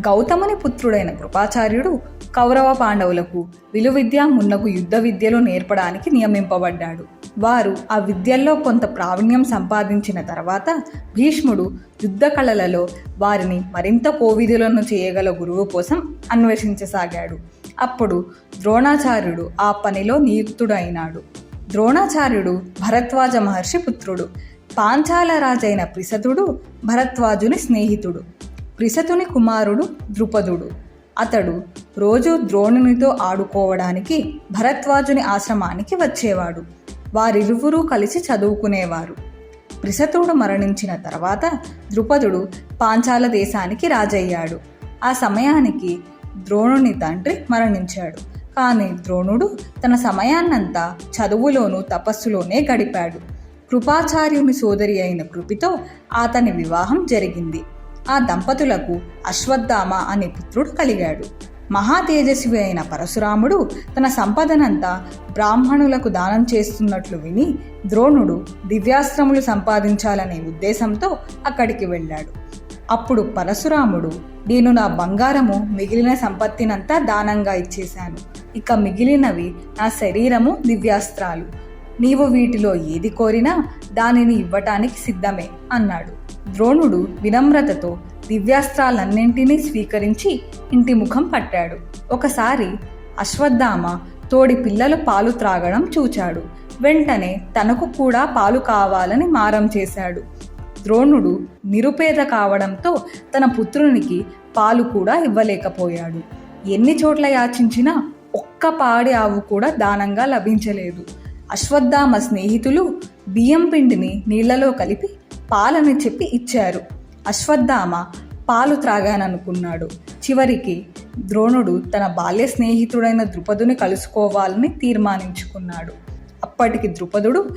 గౌతముని పుత్రుడైన కృపాచార్యుడు కౌరవ పాండవులకు విలువిద్య మున్నకు యుద్ధ విద్యలు నేర్పడానికి నియమింపబడ్డాడు. వారు ఆ విద్యల్లో కొంత ప్రావీణ్యం సంపాదించిన తర్వాత భీష్ముడు యుద్ధ కళలలో వారిని మరింత కోవిధులను చేయగల గురువు కోసం అన్వేషించసాగాడు. అప్పుడు ద్రోణాచార్యుడు ఆ పనిలో నియుక్తుడైనాడు. ద్రోణాచార్యుడు భరద్వాజ మహర్షి పుత్రుడు. పాంచాల రాజైన ప్రిసతుడు భరద్వాజుని స్నేహితుడు. ప్రిసతుని కుమారుడు ద్రుపదుడు. అతడు రోజు ద్రోణునితో ఆడుకోవడానికి భరద్వాజుని ఆశ్రమానికి వచ్చేవాడు. వారిరువురూ కలిసి చదువుకునేవారు. ప్రిసతుడు మరణించిన తర్వాత ద్రుపదుడు పాంచాల దేశానికి రాజయ్యాడు. ఆ సమయానికి ద్రోణుని తండ్రి మరణించాడు. కానీ ద్రోణుడు తన సమయాన్నంతా చదువులోనూ తపస్సులోనే గడిపాడు. కృపాచార్యుని సోదరి అయిన కృపితో అతని వివాహం జరిగింది. ఆ దంపతులకు అశ్వత్థామ అనే పుత్రుడు కలిగాడు. మహా తేజస్వి అయిన పరశురాముడు తన సంపదనంతా బ్రాహ్మణులకు దానం చేస్తున్నట్లు విని ద్రోణుడు దివ్యాస్త్రములు సంపాదించాలనే ఉద్దేశంతో అక్కడికి వెళ్ళాడు. అప్పుడు పరశురాముడు నేను నా బంగారము మిగిలిన సంపత్తినంతా దానంగా ఇచ్చేశాను. ఇక మిగిలినవి నా శరీరము దివ్యాస్త్రాలు. నీవు వీటిలో ఏది కోరినా దానిని ఇవ్వటానికి సిద్ధమే అన్నాడు. ద్రోణుడు వినమ్రతతో దివ్యాస్త్రాలన్నింటినీ స్వీకరించి ఇంటి ముఖం పట్టాడు. ఒకసారి అశ్వత్థామ తోడి పిల్లలు పాలు త్రాగడం చూచాడు. వెంటనే తనకు కూడా పాలు కావాలని మారం చేశాడు. ద్రోణుడు నిరుపేద కావడంతో తన పుత్రునికి పాలు కూడా ఇవ్వలేకపోయాడు. ఎన్ని చోట్ల యాచించినా ఒక్క పాడి ఆవు కూడా దానంగా లభించలేదు. అశ్వత్థామ స్నేహితులు బియ్యం పిండిని నీళ్ళలో కలిపి పాలని చెప్పి ఇచ్చారు. అశ్వత్థామ పాలు త్రాగాననుకున్నాడు. చివరికి ద్రోణుడు తన బాల్య స్నేహితుడైన ద్రుపదుని కలుసుకోవాలని తీర్మానించుకున్నాడు. అప్పటికి ద్రుపదుడు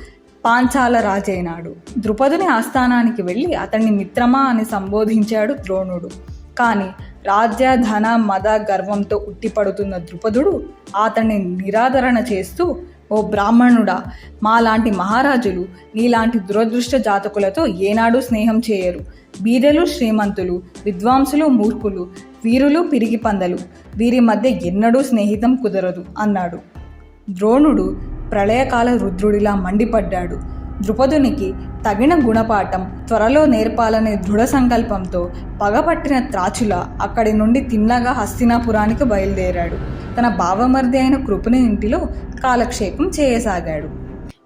పాంచాల రాజైనాడు. ద్రుపదుని ఆస్థానానికి వెళ్ళి అతన్ని మిత్రమా అని సంబోధించాడు ద్రోణుడు. కానీ రాజ్య ధన మద గర్వంతో ఉట్టిపడుతున్న ద్రుపదుడు అతన్ని నిరాదరణ చేస్తూ ఓ బ్రాహ్మణుడా మాలాంటి మహారాజులు నీలాంటి దురదృష్ట జాతకులతో ఏనాడు స్నేహం చేయరు. బీదలు శ్రీమంతులు విద్వాంసులు మూర్ఖులు వీరులు పిరిగి పందలు. వీరి మధ్య ఎన్నడూ స్నేహితం కుదరదు అన్నాడు. ద్రోణుడు ప్రళయకాల రుద్రుడిలా మండిపడ్డాడు. ద్రుపదునికి తగిన గుణపాఠం త్వరలో నేర్పాలనే దృఢ సంకల్పంతో పగపట్టిన త్రాచుల అక్కడి నుండి తిన్నగా హస్తినాపురానికి బయలుదేరాడు. తన బావమర్ది అయిన కృపుని ఇంటిలో కాలక్షేపం చేయసాగాడు.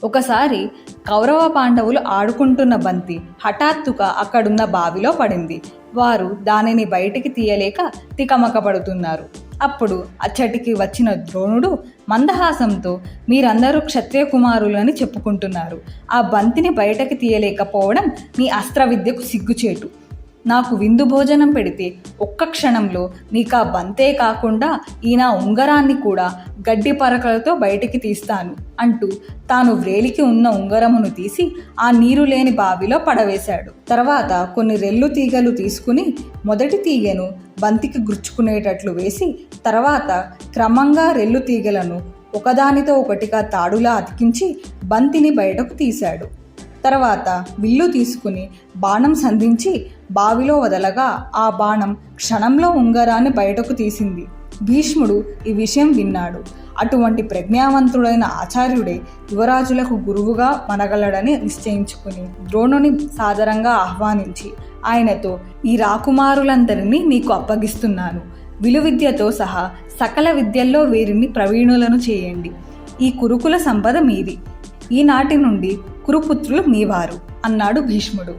ఒకసారి కౌరవ పాండవులు ఆడుకుంటున్న బంతి హఠాత్తుగా అక్కడున్న బావిలో పడింది. వారు దానిని బయటికి తీయలేక తికమక పడుతున్నారు అప్పుడు అచ్చటికి వచ్చిన ద్రోణుడు మందహాసంతో మీరందరూ క్షత్రియ కుమారులని చెప్పుకుంటున్నారు. ఆ బంతిని బయటకు తీయలేకపోవడం మీ అస్త్ర విద్యకు సిగ్గుచేటు. నాకు విందు భోజనం పెడితే ఒక్క క్షణంలో నీకు ఆ బంతే కాకుండా ఈ నా ఉంగరాన్ని కూడా గడ్డి పరకలతో బయటికి తీస్తాను అంటూ తాను వ్రేలికి ఉన్న ఉంగరమును తీసి ఆ నీరు లేని బావిలో పడవేశాడు. తర్వాత కొన్ని రెల్లు తీగలు తీసుకుని మొదటి తీగను బంతికి గుచ్చుకునేటట్లు వేసి తర్వాత క్రమంగా రెల్లు తీగలను ఒకదానితో ఒకటిగా తాడులా అతికించి బంతిని బయటకు తీశాడు. తర్వాత విల్లు తీసుకుని బాణం సంధించి బావిలో వదలగా ఆ బాణం క్షణంలో ఉంగరాన్ని బయటకు తీసింది. భీష్ముడు ఈ విషయం విన్నాడు. అటువంటి ప్రజ్ఞావంతుడైన ఆచార్యుడే యువరాజులకు గురువుగా మనగలడని నిశ్చయించుకుని ద్రోణుని సాదరంగా ఆహ్వానించి ఆయనతో ఈ రాకుమారులందరినీ నీకు అప్పగిస్తున్నాను. విలువిద్యతో సహా సకల విద్యల్లో వీరిని ప్రవీణులను చేయండి. ఈ కురుకుల సంపద మీది. ఈనాటి నుండి కురుపుత్రులు మీవారు అన్నాడు భీష్ముడు.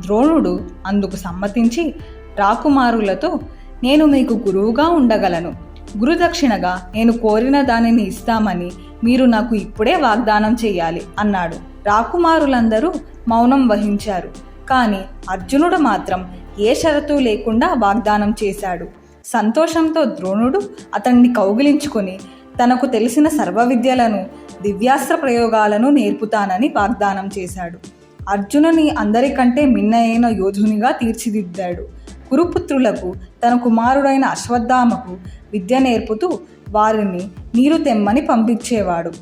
ద్రోణుడు అందుకు సమ్మతించి రాకుమారులతో నేను మీకు గురువుగా ఉండగలను. గురుదక్షిణగా నేను కోరిన దానిని ఇస్తామని మీరు నాకు ఇప్పుడే వాగ్దానం చేయాలి అన్నాడు. రాకుమారులందరూ మౌనం వహించారు. కానీ అర్జునుడు మాత్రం ఏ షరతు లేకుండా వాగ్దానం చేశాడు. సంతోషంతో ద్రోణుడు అతన్ని కౌగిలించుకొని తనకు తెలిసిన సర్వ విద్యలను దివ్యాస్త్ర ప్రయోగాలను నేర్పుతానని వాగ్దానం చేశాడు. అర్జునుని అందరికంటే మిన్నయైన యోధునిగా తీర్చిదిద్దాడు. కురుపుత్రులకు తన కుమారుడైన అశ్వత్థామకు విద్య నేర్పుతూ వారిని నీరు తెమ్మని పంపించేవాడు.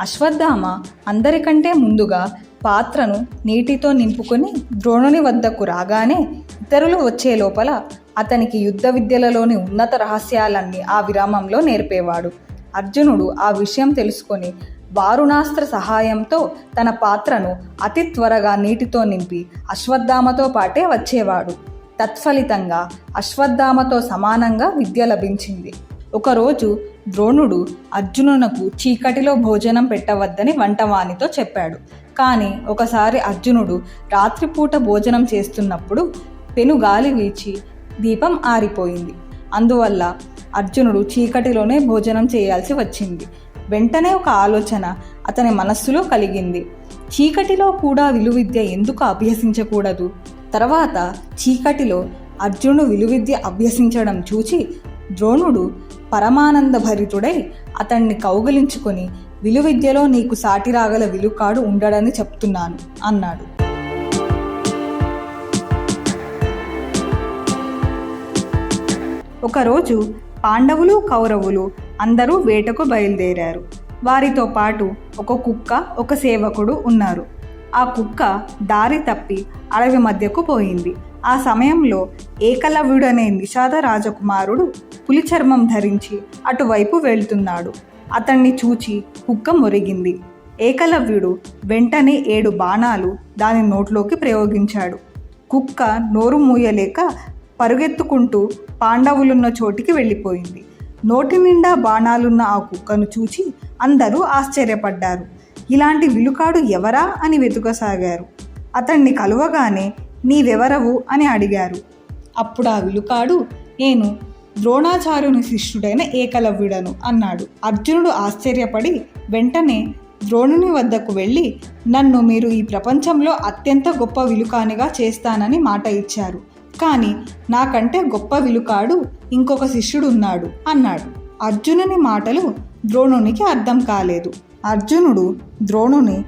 అశ్వత్థామ అందరికంటే ముందుగా పాత్రను నీటితో నింపుకొని ద్రోణుని వద్దకు రాగానే ఇతరులు వచ్చే లోపల అతనికి యుద్ధ విద్యలలోని ఉన్నత రహస్యాలన్నీ ఆ విరామంలో నేర్పేవాడు. అర్జునుడు ఆ విషయం తెలుసుకొని వారుణాస్త్ర సహాయంతో తన పాత్రను అతి త్వరగా నీటితో నింపి అశ్వత్థామతో పాటే వచ్చేవాడు. తత్ఫలితంగా అశ్వత్థామతో సమానంగా విద్య లభించింది. ఒకరోజు ద్రోణుడు అర్జునునకు చీకటిలో భోజనం పెట్టవద్దని వంటవానితో చెప్పాడు. కానీ ఒకసారి అర్జునుడు రాత్రిపూట భోజనం చేస్తున్నప్పుడు పెనుగాలి వీచి దీపం ఆరిపోయింది. అందువల్ల అర్జునుడు చీకటిలోనే భోజనం చేయాల్సి వచ్చింది. వెంటనే ఒక ఆలోచన అతని మనస్సులో కలిగింది. చీకటిలో కూడా విలువిద్య ఎందుకు అభ్యసించకూడదు? తర్వాత చీకటిలో అర్జునుడు విలువిద్య అభ్యసించడం చూచి ద్రోణుడు పరమానంద భరితుడై అతన్ని కౌగిలించుకొని విలువిద్యలో నీకు సాటిరాగల విలుకాడు ఉండడని చెప్తున్నాను అన్నాడు. ఒకరోజు పాండవులు కౌరవులు అందరూ వేటకు బయలుదేరారు. వారితో పాటు ఒక కుక్క ఒక సేవకుడు ఉన్నారు. ఆ కుక్క దారి తప్పి అడవి మధ్యకు పోయింది. ఆ సమయంలో ఏకలవ్యుడనే నిషాద రాజకుమారుడు పులి చర్మం ధరించి అటువైపు వెళ్తున్నాడు. అతన్ని చూచి కుక్క మొరిగింది. ఏకలవ్యుడు వెంటనే ఏడు బాణాలు దాని నోట్లోకి ప్రయోగించాడు. కుక్క నోరు మూయలేక పరుగెత్తుకుంటూ పాండవులున్న చోటికి వెళ్ళిపోయింది. నోటి నిండా బాణాలున్న ఆ కుక్కను చూచి అందరూ ఆశ్చర్యపడ్డారు. ఇలాంటి విలుకాడు ఎవరా? అని వెతుకసాగారు. అతన్ని కలువగానే నీవెవరవు? అని అడిగారు. అప్పుడు ఆ విలుకాడు నేను ద్రోణాచార్యుని శిష్యుడైన ఏకలవ్యుడను అన్నాడు. అర్జునుడు ఆశ్చర్యపడి వెంటనే ద్రోణుని వద్దకు వెళ్ళి నన్ను మీరు ఈ ప్రపంచంలో అత్యంత గొప్ప విలుకానిగా చేస్తానని మాట ఇచ్చారు. కానీ నాకంటే గొప్ప విలుకాడు ఇంకొక శిష్యుడు ఉన్నాడు అన్నాడు. అర్జునుని మాటలు ద్రోణునికి అర్థం కాలేదు. అర్జునుడు ద్రోణుని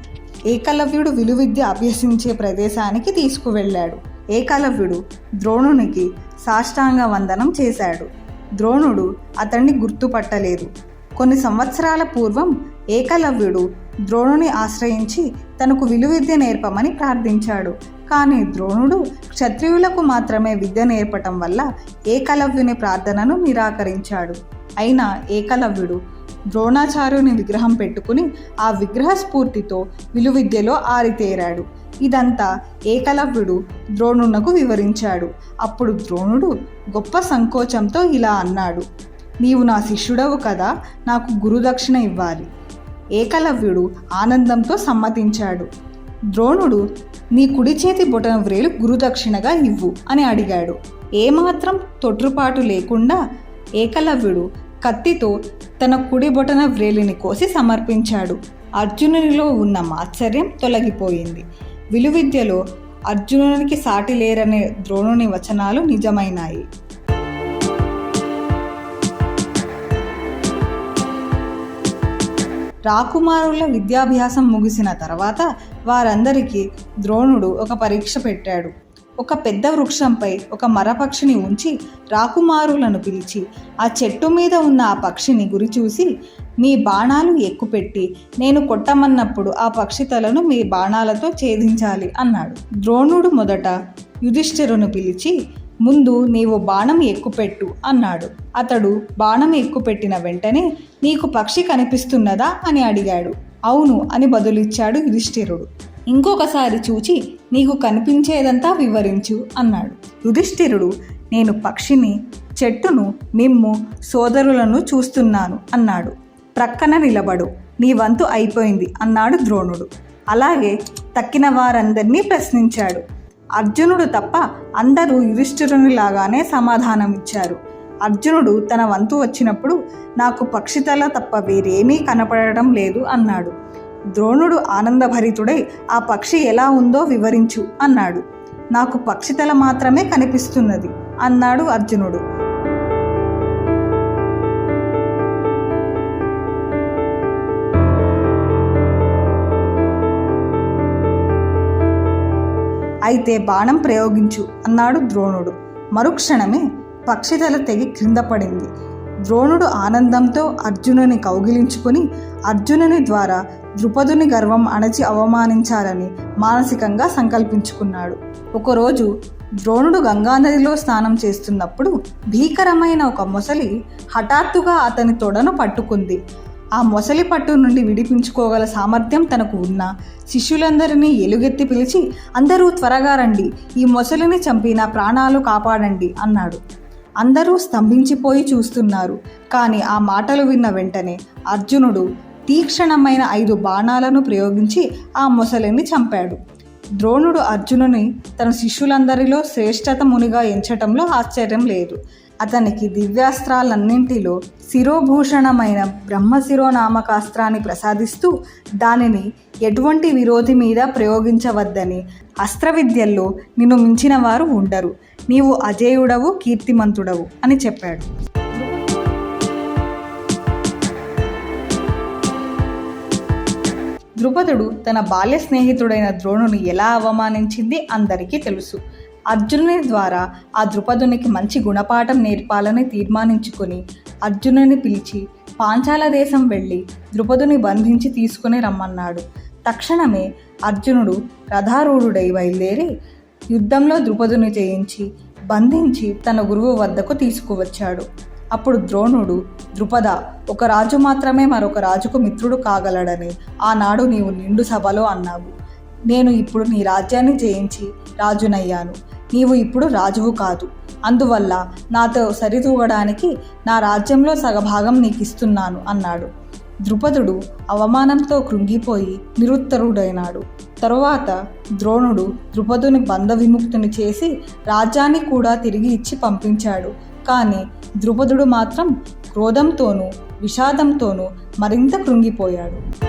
ఏకలవ్యుడు విలువిద్య అభ్యసించే ప్రదేశానికి తీసుకువెళ్ళాడు. ఏకలవ్యుడు ద్రోణునికి సాష్టాంగ వందనం చేశాడు. ద్రోణుడు అతన్ని గుర్తుపట్టలేదు. కొన్ని సంవత్సరాల పూర్వం ఏకలవ్యుడు ద్రోణుని ఆశ్రయించి తనకు విలువిద్య నేర్పమని ప్రార్థించాడు. కానీ ద్రోణుడు క్షత్రియులకు మాత్రమే విద్య నేర్పటం వల్ల ఏకలవ్యుని ప్రార్థనను నిరాకరించాడు. అయినా ఏకలవ్యుడు ద్రోణాచార్యుని విగ్రహం పెట్టుకుని ఆ విగ్రహ స్ఫూర్తితో విలువిద్యలో ఆరితేరాడు. ఇదంతా ఏకలవ్యుడు ద్రోణునకు వివరించాడు. అప్పుడు ద్రోణుడు గొప్ప సంకోచంతో ఇలా అన్నాడు నీవు నా శిష్యుడవు కదా నాకు గురుదక్షిణ ఇవ్వాలి. ఏకలవ్యుడు ఆనందంతో సమ్మతించాడు. ద్రోణుడు నీ కుడి చేతి బొటన వ్రేలు గురుదక్షిణగా ఇవ్వు అని అడిగాడు. ఏమాత్రం తొట్రుపాటు లేకుండా ఏకలవ్యుడు కత్తితో తన కుడి బొటన వ్రేలిని కోసి సమర్పించాడు. అర్జునునిలో ఉన్న మాత్సర్యం తొలగిపోయింది. విలువిద్యలో అర్జునునికి సాటి లేరనే ద్రోణుని వచనాలు నిజమైనాయి. రాకుమారుల విద్యాభ్యాసం ముగిసిన తర్వాత వారందరికీ ద్రోణుడు ఒక పరీక్ష పెట్టాడు. ఒక పెద్ద వృక్షంపై ఒక మరపక్షిని ఉంచి రాకుమారులను పిలిచి ఆ చెట్టు మీద ఉన్న ఆ పక్షిని గురి చూసి మీ బాణాలు ఎక్కుపెట్టి నేను కొట్టమన్నప్పుడు ఆ పక్షి తలను మీ బాణాలతో ఛేదించాలి అన్నాడు. ద్రోణుడు మొదట యుధిష్ఠిరును పిలిచి ముందు నీవు బాణం ఎక్కుపెట్టు అన్నాడు. అతడు బాణం ఎక్కుపెట్టిన వెంటనే నీకు పక్షి కనిపిస్తున్నదా అని అడిగాడు. అవును అని బదులిచ్చాడు యుధిష్ఠిరుడు. ఇంకొకసారి చూచి నీకు కనిపించేదంతా వివరించు అన్నాడు. యుధిష్ఠిరుడు నేను పక్షిని చెట్టును మిమ్ము సోదరులను చూస్తున్నాను అన్నాడు. ప్రక్కన నిలబడు నీ వంతు అయిపోయింది అన్నాడు ద్రోణుడు. అలాగే తక్కిన వారందరినీ ప్రశ్నించాడు. అర్జునుడు తప్ప అందరూ యుధిష్ఠిరునిలాగానే సమాధానం ఇచ్చారు అర్జునుడు తన వంతు వచ్చినప్పుడు నాకు పక్షితల తప్ప వేరేమీ కనపడటం లేదు అన్నాడు. ద్రోణుడు ఆనందభరితుడై ఆ పక్షి ఎలా ఉందో వివరించు అన్నాడు. నాకు పక్షితల మాత్రమే కనిపిస్తున్నది అన్నాడు అర్జునుడు. అయితే బాణం ప్రయోగించు అన్నాడు ద్రోణుడు. మరుక్షణమే పక్షితల తెగి క్రింద పడింది. ద్రోణుడు ఆనందంతో అర్జునుని కౌగిలించుకుని అర్జునుని ద్వారా ద్రుపదుని గర్వం అణచి అవమానించాలని మానసికంగా సంకల్పించుకున్నాడు. ఒకరోజు ద్రోణుడు గంగానదిలో స్నానం చేస్తున్నప్పుడు భీకరమైన ఒక మొసలి హఠాత్తుగా అతని తొడను పట్టుకుంది. ఆ మొసలి పట్టు నుండి విడిపించుకోగల సామర్థ్యం తనకు ఉన్న. శిష్యులందరినీ ఎలుగెత్తి పిలిచి అందరూ త్వరగా రండి. ఈ మొసలిని చంపి నా ప్రాణాలు కాపాడండి అన్నాడు. అందరూ స్తంభించిపోయి చూస్తున్నారు. కానీ ఆ మాటలు విన్న వెంటనే అర్జునుడు తీక్షణమైన ఐదు బాణాలను ప్రయోగించి ఆ మొసలిని చంపాడు. ద్రోణుడు అర్జునుని తన శిష్యులందరిలో శ్రేష్టత మునిగా ఎంచటంలో ఆశ్చర్యం లేదు. అతనికి దివ్యాస్త్రాలన్నింటిలో శిరోభూషణమైన బ్రహ్మశిరోనామకాస్త్రాన్ని ప్రసాదిస్తూ దానిని ఎటువంటి విరోధి మీద ప్రయోగించవద్దని అస్త్ర విద్యల్లో నిన్ను మించిన వారు ఉండరు. నీవు అజేయుడవు కీర్తిమంతుడవు అని చెప్పాడు. ద్రుపదుడు తన బాల్య స్నేహితుడైన ద్రోణుని ఎలా అవమానించింది అందరికీ తెలుసు. అర్జునుని ద్వారా ఆ ద్రుపదునికి మంచి గుణపాఠం నేర్పాలని తీర్మానించుకుని అర్జునుని పిలిచి పాంచాల దేశం వెళ్ళి ద్రుపదుని బంధించి తీసుకుని రమ్మన్నాడు. తక్షణమే అర్జునుడు రథారూఢుడై బయలుదేరి యుద్ధంలో ద్రుపదుని జయించి బంధించి తన గురువు వద్దకు తీసుకువచ్చాడు. అప్పుడు ద్రోణుడు ద్రుపద ఒక రాజు మాత్రమే మరొక రాజుకు మిత్రుడు కాగలడని ఆనాడు నీవు నిండు సభలో అన్నావు. నేను ఇప్పుడు నీ రాజ్యాన్ని జయించి రాజునయ్యాను. నీవు ఇప్పుడు రాజువు కాదు. అందువల్ల నాతో సరితూగడానికి నా రాజ్యంలో సగభాగం నీకు ఇస్తున్నాను అన్నాడు. ద్రుపదుడు అవమానంతో కృంగిపోయి నిరుత్తరుడైనాడు. తరువాత ద్రోణుడు ద్రుపదుని బంధ విముక్తుని చేసి రాజ్యాన్ని కూడా తిరిగి ఇచ్చి పంపించాడు. కానీ ద్రుపదుడు మాత్రం క్రోధంతోనూ విషాదంతోనూ మరింత కృంగిపోయాడు.